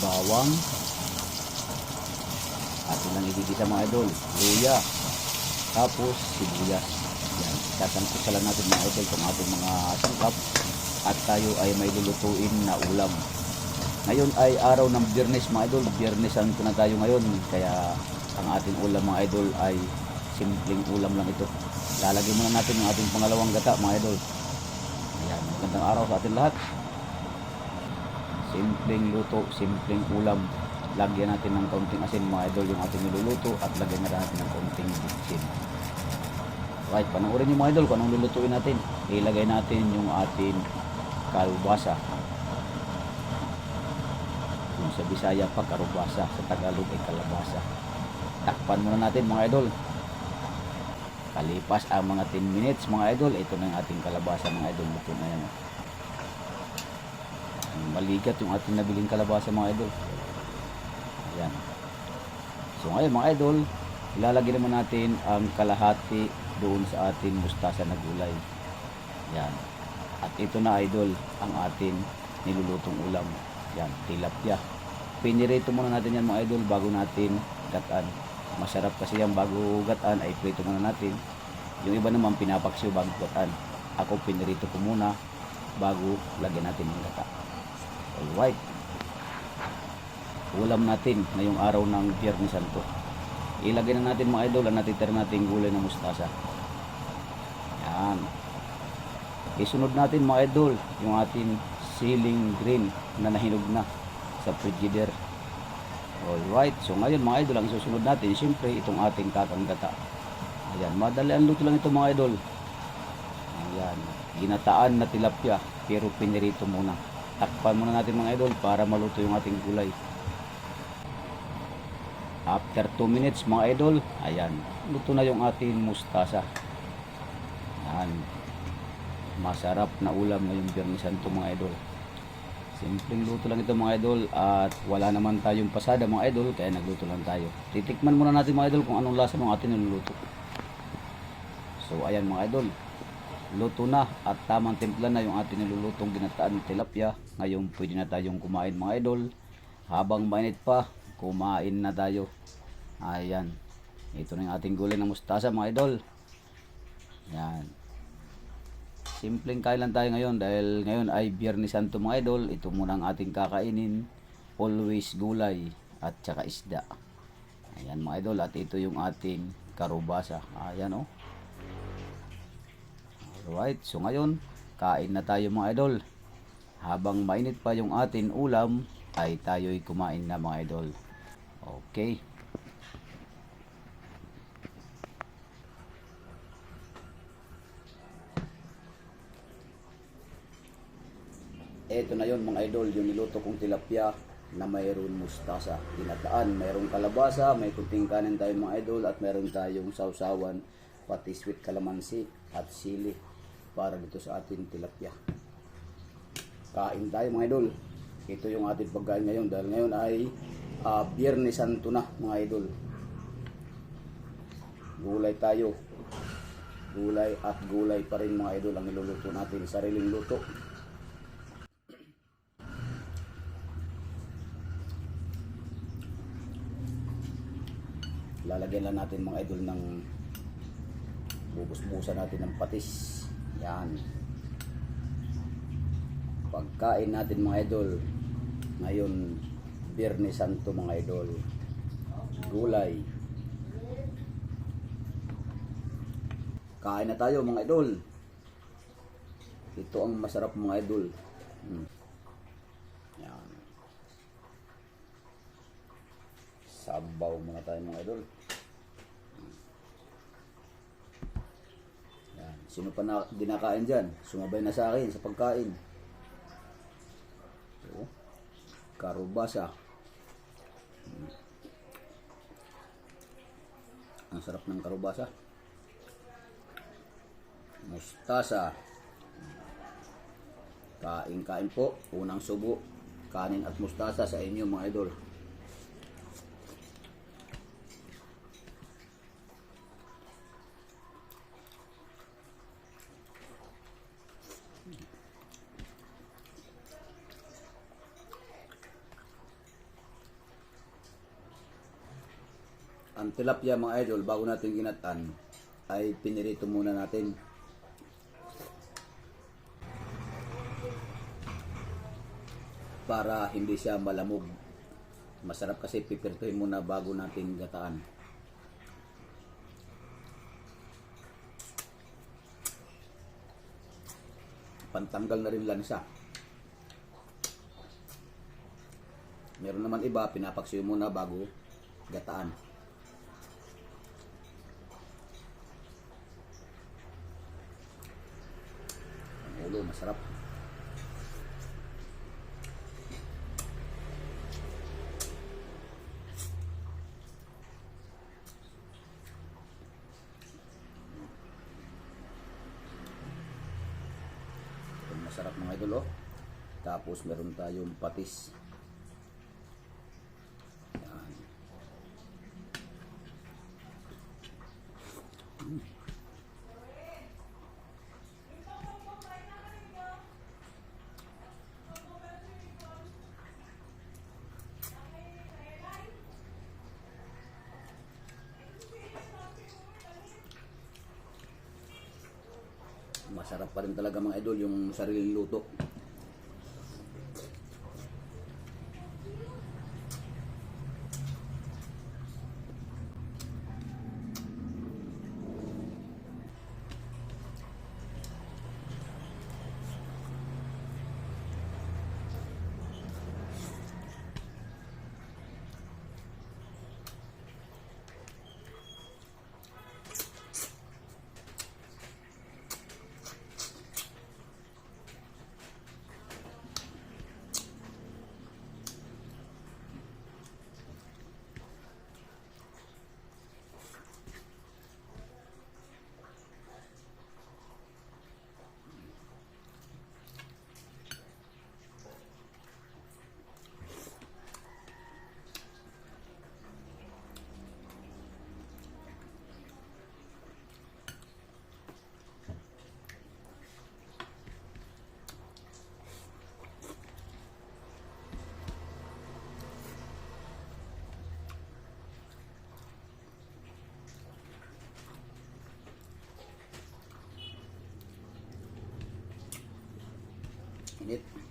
bawang, atin lang igigisa mga idol, luya, tapos sibuyas. Yan, sasangkusa lang natin mga idol itong ating mga sangkap at tayo ay may lulutuin na ulam. Ngayon ay araw ng biyernes mga idol, biyernesan ko na tayo ngayon kaya ang ating ulam mga idol ay simpleng ulam lang ito. Lalagay muna natin yung ating pangalawang gata mga idol. Ayan, magandang araw sa ating lahat. Simpleng luto, simpleng ulam. Lagyan natin ng kaunting asin mga idol yung ating niluluto at lagyan na natin ng kaunting bitsin. Right, panoorin niyo mga idol kung anong lulutuin natin. Ilagay natin yung ating kalbasa. Kung sa Bisaya pa karubasa, sa Tagalog ay kalabasa. Takpan muna natin mga idol. Kalipas ang mga 10 minutes mga idol, ito na yung ating kalabasa mga idol. Luto na yan. Maligat yung ating nabiling kalabasa mga idol. Ayan. So ngayon mga idol, ilalagay naman natin ang kalahati doon sa ating mustasa na gulay. Yan. At ito na idol, ang ating nilulutong ulam. Yan, tilapia. Pinirito muna natin yan mga idol bago natin gataan. Masarap kasi yan bago gataan ay prito muna natin. Yung iba naman pinapaksiw bago gataan. Ako pinirito ko muna bago lagyan natin ng gata. Alright. Ulam natin ngayong araw ng Biyernes Santo. Ilagay na natin mga idol ang natitira nating gulay na mustasa. Yan. Isunod natin mga idol yung ating ceiling green na nahinog na sa frigider. Alright. So ngayon mga idol ang susunod natin siyempre itong ating kakang gata. Ayan. Madali ang luto lang ito mga idol. Ayan. Ginataan na tilapia pero pinirito muna. Takpan muna natin mga idol para maluto yung ating gulay. After 2 minutes mga idol, ayan, luto na yung ating mustasa. Ayan. Masarap na ulam ngayong Biyernes Santo mga idol. Simpleng luto lang ito mga idol at wala naman tayong pasada mga idol kaya nagluto lang tayo. Titikman muna natin mga idol kung anong lasa ng ating niluluto. So ayan mga idol, luto na at tamang timpla na yung ating nilulutong ginataan ng tilapia. Ngayon pwede na tayong kumain mga idol. Habang mainit pa, kumain na tayo. Ayan. Ito na yung ating gulay ng mustasa mga idol. Yan. Simpleng kain lang tayo ngayon dahil ngayon ay Biyernes Santo mga idol. Ito muna ang ating kakainin. Always gulay at saka isda. Ayan mga idol at ito yung ating karubasa. Ayan oh. Alright, so ngayon, kain na tayo mga idol. Habang mainit pa yung atin ulam, ay tayo'y kumain na mga idol. Okay. Ito na yon mga idol, yung niluto kong tilapia na mayroon mustasa. Ginataan, mayroong kalabasa, may kunting kanin tayo mga idol at mayroon tayong sausawan, pati sweet calamansi at sili para dito sa ating tilapia. Kain tayo mga idol. Ito yung ating pagkain ngayon dahil ngayon ay uh, Biyernes Santo na mga idol. Gulay tayo. Gulay at gulay pa rin mga idol ang niluluto natin. Sariling luto. Lalagyan lang natin mga idol ng bubus-busan natin ng patis. Yan. Pagkain natin mga idol. Ngayon, Biyernes Santo mga idol. Gulay. Kain na tayo mga idol. Ito ang masarap mga idol. Hmm. Yan. Sabaw muna tayo mga idol. Yan. Sino pa na dinakain dyan? Sumabay na sa akin sa pagkain. So, karubasa. Hmm. Ang sarap ng karubasa. Mustasa. Kain-kain po. Unang subo. Kanin at mustasa sa inyo mga idol. Ang tilapia mga idol, bago natin ginatan, ay pinirito muna natin. Para hindi siya malamog. Masarap kasi pipirtuhin muna bago natin gataan. Pantanggal na rin lansa. Meron naman iba, pinapaksiyo muna bago gataan. Ang ulo, masarap. Masarap mga idol, oh. Tapos meron tayong patis. Yan. Masarap pa rin talaga mga idol yung sariling luto. ulit.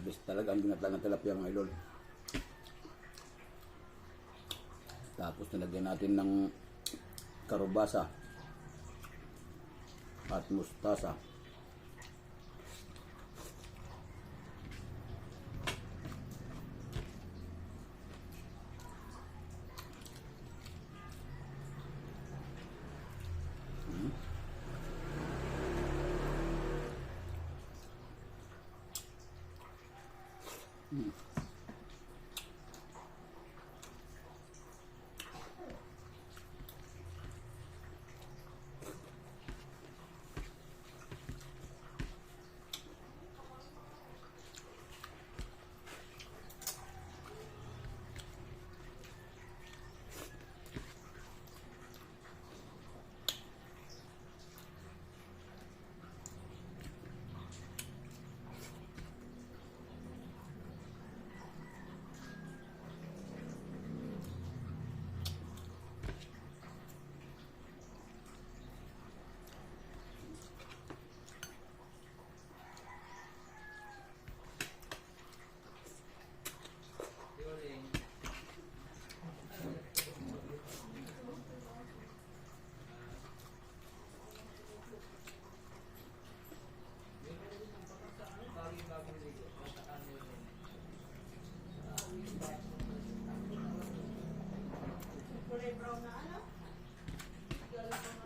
The talaga ang ginatang ng tilapia mga idol. Tapos nilagyan natin ng karubasa at mustasa. Mm. Corona, ¿no? Yo lo.